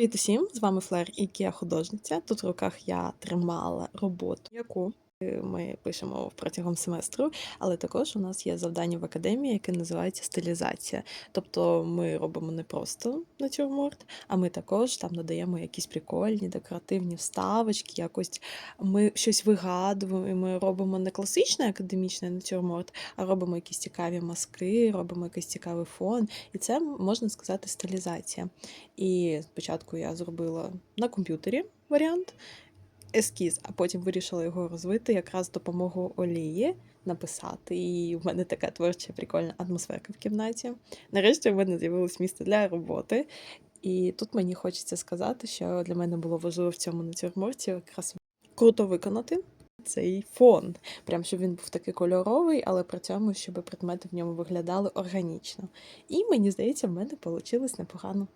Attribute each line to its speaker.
Speaker 1: Привіт усім! З вами Флер і Кія художниця. Тут в руках я тримала роботу, яку ми пишемо протягом семестру, але також у нас є завдання в академії, яке називається стилізація. Тобто ми робимо не просто натюрморт, а ми також там додаємо якісь прикольні декоративні вставочки, якось ми щось вигадуємо, ми робимо не класичний академічний натюрморт, а робимо якісь цікаві маски, робимо якийсь цікавий фон. І це можна сказати стилізація. І спочатку я зробила на комп'ютері варіант, ескіз, а потім вирішила його розвити якраз з допомогою олії написати. І в мене така творча прикольна атмосферка в кімнаті. Нарешті в мене з'явилось місце для роботи. І тут мені хочеться сказати, що для мене було важливо в цьому натюрморті якраз круто виконати цей фон. Прям щоб він був такий кольоровий, але при цьому, щоб предмети в ньому виглядали органічно. І мені здається, в мене вийшло непогано.